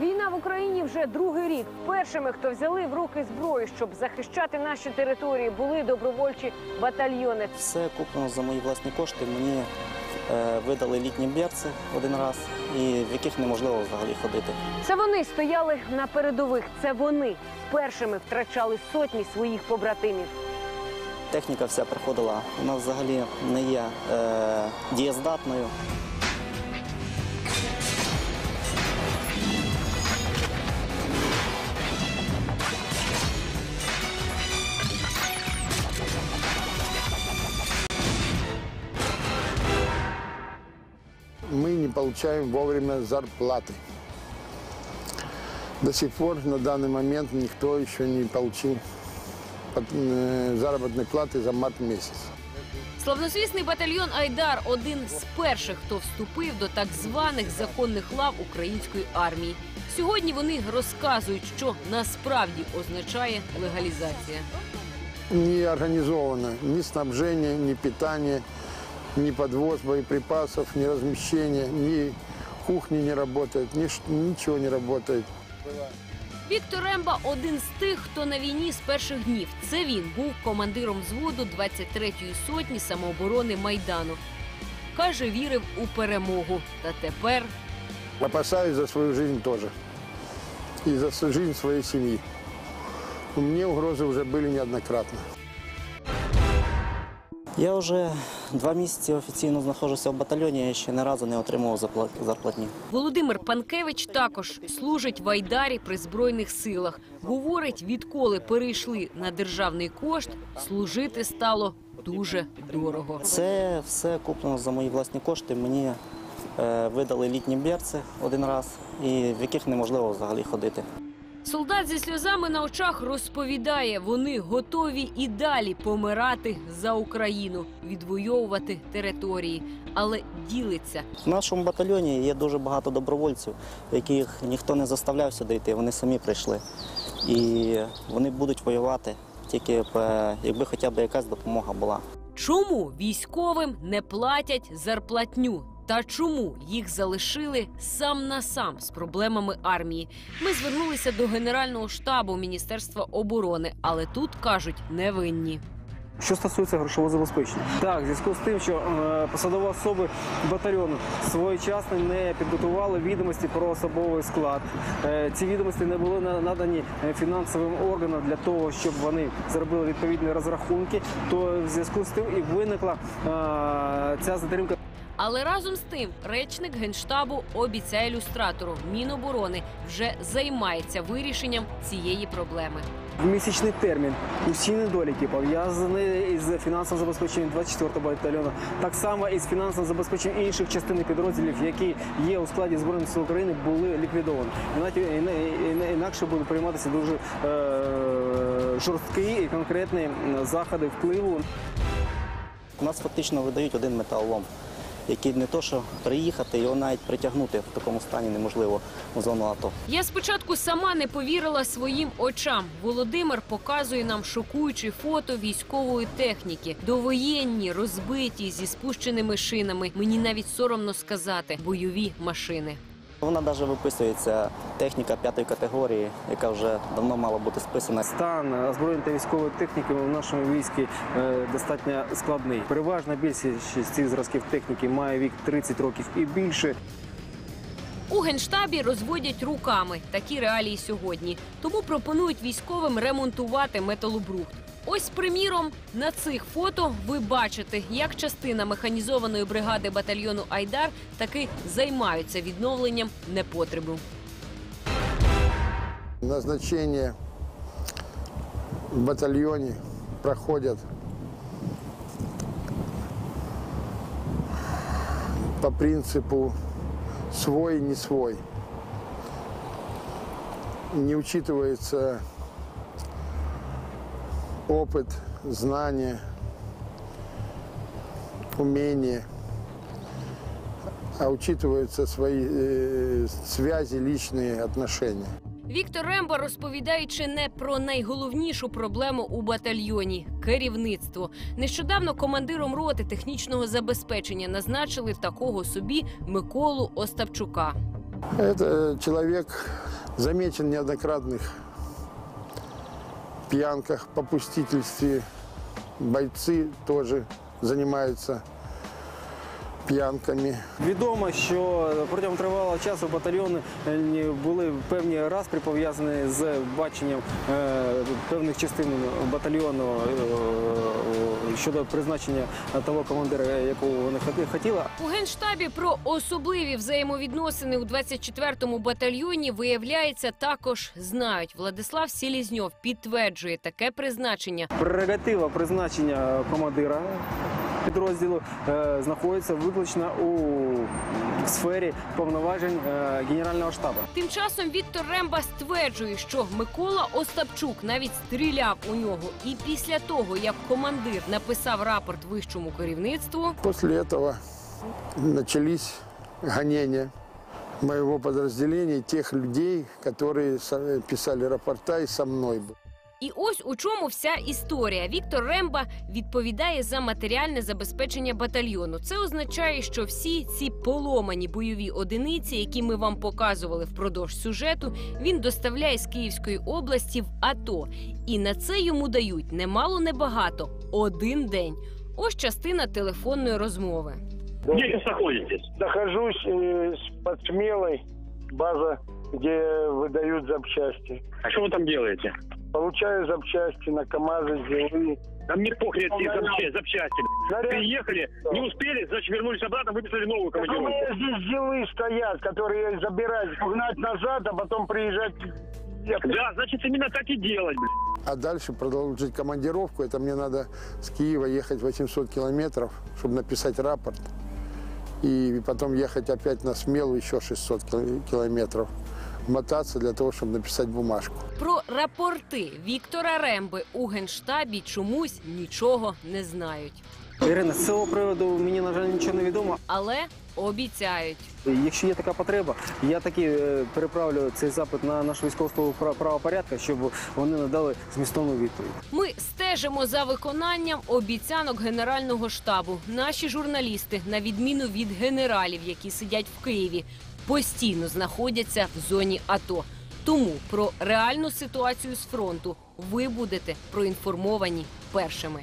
Війна в Україні вже другий рік. Першими, хто взяли в руки зброю, щоб захищати наші території, були добровольчі батальйони. Все куплено за мої власні кошти. Мені е, видали літні берці один раз, і в яких неможливо взагалі ходити. Це вони стояли на передових. Це вони першими втрачали сотні своїх побратимів. Техніка вся приходила, вона взагалі не є е, дієздатною. мы не получаем вовремя зарплаты. До сих пор на данный момент никто еще не получил под- э, заработной платы за март месяц. Славнозвісний батальйон Айдар один з перших, хто вступив до так званих законних лав української армії. Сьогодні вони розказують, що насправді означає легалізація. Не организовано ни снабжение, ни питание, ни подвоз боеприпасов, ни размещение, ни кухни не работает, ни ничего не работает. Віктор Ремба один з тих, хто на війні з перших днів. Це він був командиром взводу 23-ї сотні самооборони Майдану. Каже, вірив у перемогу. Та тепер Опасаюсь за свою жизнь тоже. И за жизнь своей семьи. У меня угрозы уже были неоднократно. Я вже два місяці офіційно знаходжуся в батальйоні, я ще ні разу не отримував зарплатні. Володимир Панкевич також служить в Айдарі при збройних силах. Говорить, відколи перейшли на державний кошт, служити стало дуже дорого. Це все куплено за мої власні кошти. Мені е, видали літні берці один раз, і в яких неможливо взагалі ходити. Солдат зі сльозами на очах розповідає, вони готові і далі помирати за Україну, відвоювати території, але ділиться. В нашому батальйоні є дуже багато добровольців, яких ніхто не заставляв сюди йти, вони самі прийшли. І вони будуть воювати, тільки б, е, якби хоча б якась допомога була. Чому військовим не платять зарплатню? Та чому їх залишили сам на сам з проблемами армії? Ми звернулися до Генерального штабу Міністерства оборони, але тут кажуть невинні. Що стосується грошового забезпечення, так, в зв'язку з тим, що е, посадові особи батальйону своєчасно не підготували відомості про особовий склад. Е, ці відомості не були на- надані е, фінансовим органам для того, щоб вони зробили відповідні розрахунки. То в зв'язку з тим і виникла е, ця затримка. Але разом з тим, речник генштабу обіцяє люстратору Міноборони вже займається вирішенням цієї проблеми. В місячний термін усі недоліки пов'язані із фінансовим забезпеченням 24-го батальйону, так само і з фінансовим забезпеченням інших частин підрозділів, які є у складі збройних сил України, були ліквідовані. Інакше будуть прийматися дуже е, жорсткі і конкретні заходи впливу У нас фактично видають один металолом, який не то, що приїхати, його навіть притягнути в такому стані неможливо у зону АТО. Я спочатку сама не повірила своїм очам. Володимир показує нам шокуючі фото військової техніки, довоєнні, розбиті зі спущеними шинами. Мені навіть соромно сказати бойові машини. Вона навіть виписується техніка п'ятої категорії, яка вже давно мала бути списана. Стан озброєння та військової техніки в нашому війську е, достатньо складний. Переважна більшість з цих зразків техніки має вік 30 років і більше. У генштабі розводять руками такі реалії сьогодні. Тому пропонують військовим ремонтувати металобрухт. Ось, приміром, на цих фото ви бачите, як частина механізованої бригади батальйону Айдар таки займаються відновленням непотребу. Назначение в батальоне проходят по принципу свой, не свой. Не учитывается опыт, знания, умения, а учитываются свои э, связи, личные отношения. Віктор Ремба розповідаючи не про найголовнішу проблему у батальйоні керівництво. Нещодавно командиром роти технічного забезпечення назначили такого собі Миколу Остапчука. Это человек замечен в неоднократных пьянках, попустительстве. Бойцы тоже занимаются пьянками. Відомо, що протягом тривалого часу батальйони е, були певні распри пов'язані з баченням е, певних частин батальйону е, щодо призначення того командира, якого вони хотіли. У генштабі про особливі взаємовідносини у 24-му батальйоні виявляється також знають. Владислав Сілізньов підтверджує таке призначення. Прерогатива призначення командира підрозділу е, знаходиться виключно у сфері повноважень е, Генерального штабу. Тим часом Віктор Ремба стверджує, що Микола Остапчук навіть стріляв у нього. І після того, як командир написав рапорт вищому керівництву, После этого начались гонения моего подразделения, тех людей, которые писали рапорта и со мной. был. І ось у чому вся історія. Віктор Ремба відповідає за матеріальне забезпечення батальйону. Це означає, що всі ці поломані бойові одиниці, які ми вам показували впродовж сюжету, він доставляє з Київської області в АТО. І на це йому дають немало небагато один день. Ось частина телефонної розмови. Где сейчас находитесь? Нахожусь э, с- под Смелой, база, где выдают запчасти. А что вы там делаете? Получаю запчасти на КАМАЗы, ЗИЛы. Да мне похрен эти запчасти, запчасти. Приехали, не успели, значит вернулись обратно, выписали новую Так у командировку. меня здесь ЗИЛы стоят, которые забирать, угнать назад, а потом приезжать. Да, значит именно так и делать, блин. А дальше продолжить командировку. Это мне надо с Киева ехать 800 километров, чтобы написать рапорт. И потом ехать опять на Смелу еще 600 кил- километров. Мотаться для того, чтобы написать бумажку. Про рапорти Віктора Ремби у генштабі чомусь нічого не знають, Ірина, з цього приводу мені на жаль нічого не відомо. але обіцяють. Якщо є така потреба, я таки е, переправлю цей запит на наш військового правопорядка, щоб вони надали змістовну відповідь. Ми стежимо за виконанням обіцянок Генерального штабу. Наші журналісти, на відміну від генералів, які сидять в Києві, постійно знаходяться в зоні АТО. Тому про реальну ситуацію з фронту ви будете проінформовані першими.